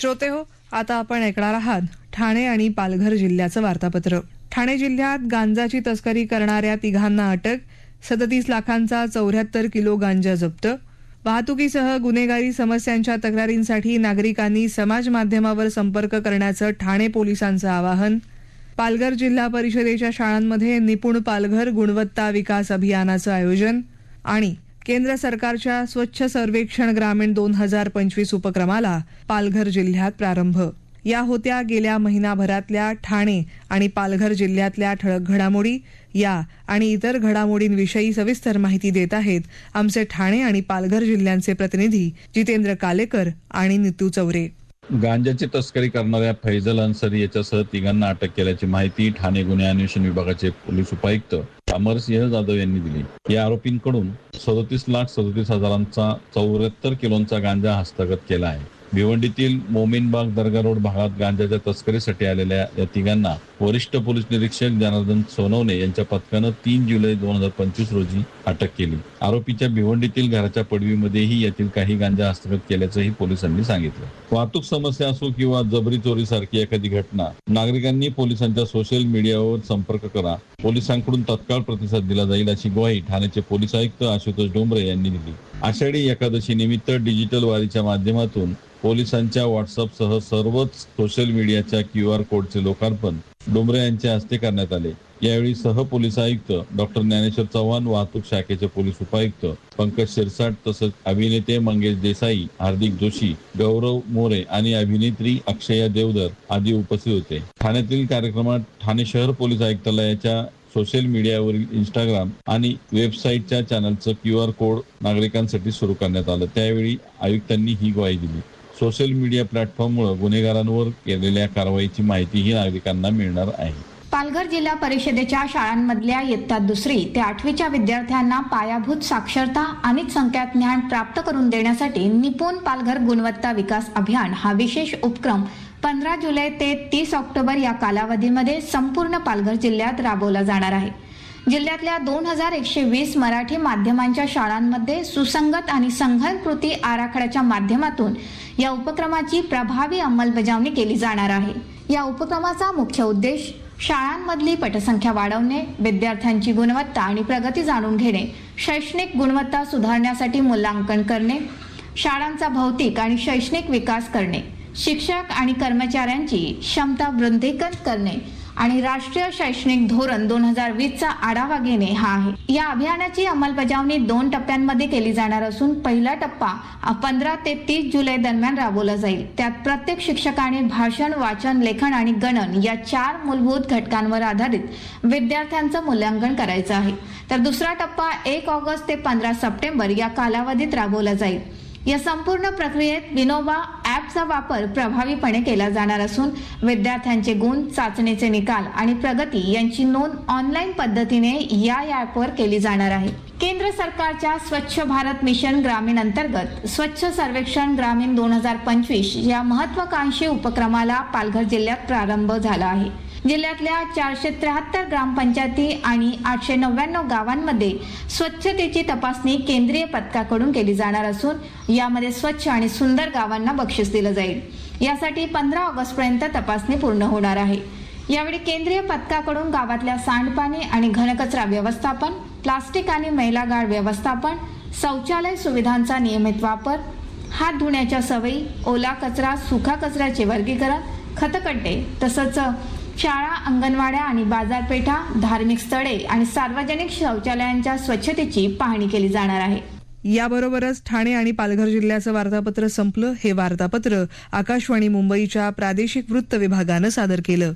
श्रोते हो आता आपण ऐकणार आहात ठाणे आणि पालघर जिल्ह्याचं वार्तापत्र. ठाणे जिल्ह्यात गांजाची तस्करी करणाऱ्या तिघांना अटक सदतीस लाखांचा चौऱ्याहत्तर किलो गांजा जप्त. वाहतुकीसह गुन्हेगारी समस्यांच्या तक्रारींसाठी नागरिकांनी समाज माध्यमावर संपर्क करण्याचं ठाणे पोलिसांचं आवाहन. पालघर जिल्हा परिषदेच्या शाळांमध्ये निपुण पालघर गुणवत्ता विकास अभियानाचं आयोजन आणि केंद्र सरकारच्या स्वच्छ सर्वेक्षण ग्रामीण दोन हजार पंचवीस उपक्रमाला पालघर जिल्ह्यात प्रारंभ. या होत्या गेल्या महिनाभरातल्या ठाणे आणि पालघर जिल्ह्यातल्या ठळक घडामोडी या आणि इतर घडामोडींविषयी सविस्तर माहिती देत आहेत आमचे ठाणे आणि पालघर जिल्ह्यांचे प्रतिनिधी जितेंद्र कालेकर आणि नितू चौरे. गांजाची तस्करी करणाऱ्या फैजल अन्सरी याच्यासह तिघांना अटक केल्याची माहिती ठाणे गुन्हे अन्वेषण विभागाचे पोलीस उपायुक्त अमरसिंह जाधव यांनी दिली. या आरोपींकडून सदतीस लाख सदतीस हजारांचा चौऱ्याहत्तर किलोचा गांजा हस्तगत केला आहे. भिवंडीतील मोमीनबाग दर्गा रोड भागात गांजाच्या तस्करीसाठी आलेल्या या तिघांना वरिष्ठ पोलीस निरीक्षक जनार्दन सोनवणे यांच्या पथकानं तीन जुलै दोन हजार पंचवीस रोजी अटक केली. आरोपीच्या भिवंडीतील घराच्या पडवीमध्येही यातील काही गांजा हस्तगत केल्याचंही पोलिसांनी सांगितलं. वाहतूक समस्या असो किंवा जबरी चोरी सारखी एखादी घटना नागरिकांनी पोलिसांच्या सोशल मीडियावर संपर्क करा. पोलिसांकडून तत्काळ प्रतिसाद दिला जाईल अशी ग्वाही ठाण्याचे पोलीस आयुक्त आशुतोष डोंबरे यांनी दिली. आषाढी एकादशी निमित्त डिजिटल वारीच्या माध्यमातून पोलिसांच्या व्हॉट्सअपसह सर्वच सोशल मीडियाच्या क्यू आर कोडचे लोकार्पण डोंबरे यांच्या हस्ते करण्यात आले. यावेळी सह पोलीस आयुक्त डॉक्टर ज्ञानेश्वर चव्हाण वाहतूक शाखेचे पोलीस उपायुक्त पंकज शिरसाट तसंच अभिनेते मंगेश देसाई हार्दिक जोशी गौरव मोरे आणि अभिनेत्री अक्षया देवधर आदी उपस्थित होते. ठाण्यातील कार्यक्रमात ठाणे शहर पोलीस आयुक्तालयाच्या सोशल मीडियावरील इंस्टाग्राम आणि वेबसाईटच्या चॅनलचं क्यू आर कोड नागरिकांसाठी सुरू करण्यात आलं. त्यावेळी आयुक्तांनी ही ग्वाही दिली. सोशल मीडिया प्लॅटफॉर्ममुळे गुन्हेगारांवर केलेल्या कारवाईची माहितीही नागरिकांना मिळणार आहे. पालघर जिल्हा परिषदेच्या शाळांमधल्या इयत्ता दुसरी ते आठवीच्या विद्यार्थ्यांना पायाभूत साक्षरता आणि संख्यात ज्ञान प्राप्त करून देण्यासाठी निपुण पालघर गुणवत्ता विकास अभियान हा विशेष उपक्रम पंधरा जुलै ते तीस ऑक्टोबर या कालावधीमध्ये संपूर्ण पालघर जिल्ह्यात राबवला जाणार आहे. जिल्ह्यातल्या दोन हजार एकशे वीस मराठी माध्यमांच्या शाळांमध्ये सुसंगत आणि संघन कृती आराखड्याच्या माध्यमातून या उपक्रमाची प्रभावी अंमलबजावणी केली जाणार आहे. या उपक्रमाचा मुख्य उद्देश शाळांमधली पटसंख्या वाढवणे विद्यार्थ्यांची गुणवत्ता आणि प्रगती जाणून घेणे शैक्षणिक गुणवत्ता सुधारण्यासाठी मूल्यांकन करणे शाळांचा भौतिक आणि शैक्षणिक विकास करणे शिक्षक आणि कर्मचाऱ्यांची क्षमता वृद्धिंगत करणे आणि राष्ट्रीय शैक्षणिक धोरण दोन हजार वीस चा आढावा घेणे हा आहे. या अभियानाची अंमलबजावणी दोन टप्प्यांमध्ये केली जाणार असून पहिला टप्पा पंधरा ते तीस जुलै दरम्यान राबवला जाईल. त्यात प्रत्येक शिक्षकाने भाषण वाचन लेखन आणि गणन या चार मूलभूत घटकांवर आधारित विद्यार्थ्यांचं मूल्यांकन करायचं आहे. तर दुसरा टप्पा एक ऑगस्ट ते पंधरा सप्टेंबर या कालावधीत राबवला जाईल. या संपूर्ण प्रक्रियेत विनोबा ॲपचा वापर प्रभावीपणे केला जाणार असून विद्यार्थ्यांचे गुण चाचणीचे निकाल आणि प्रगती यांची नोंद ऑनलाईन पद्धतीने या ॲपवर केली जाणार आहे. केंद्र सरकारच्या स्वच्छ भारत मिशन ग्रामीण अंतर्गत स्वच्छ सर्वेक्षण ग्रामीण दोन हजार पंचवीस या महत्वाकांक्षी उपक्रमाला पालघर जिल्ह्यात प्रारंभ झाला आहे. जिल्ह्यातल्या चारशे त्र्याहत्तर ग्रामपंचायती आणि आठशे नव्याण्णव गावांमध्ये स्वच्छतेची तपासणी केंद्रीय पथकाकडून केली जाणार असून यामध्ये स्वच्छ आणि सुंदर गावांना बक्षीस दिलं जाईल. यासाठी पंधरा ऑगस्ट पर्यंत तपासणी पूर्ण होणार आहे. यावेळी केंद्रीय पथकाकडून गावातल्या सांडपाणी आणि घनकचरा व्यवस्थापन प्लास्टिक आणि मैला गाळ व्यवस्थापन शौचालय सुविधांचा नियमित वापर हात धुण्याच्या सवयी ओला कचरा सुखा कचऱ्याचे वर्गीकरण खतकड्डे तसंच शाळा अंगणवाड्या आणि बाजारपेठा धार्मिक स्थळे आणि सार्वजनिक शौचालयांच्या स्वच्छतेची पाहणी केली जाणार आहे. याबरोबरच ठाणे आणि पालघर जिल्ह्याचं वार्तापत्र संपलं. हे वार्तापत्र आकाशवाणी मुंबईच्या प्रादेशिक वृत्त विभागानं सादर केलं.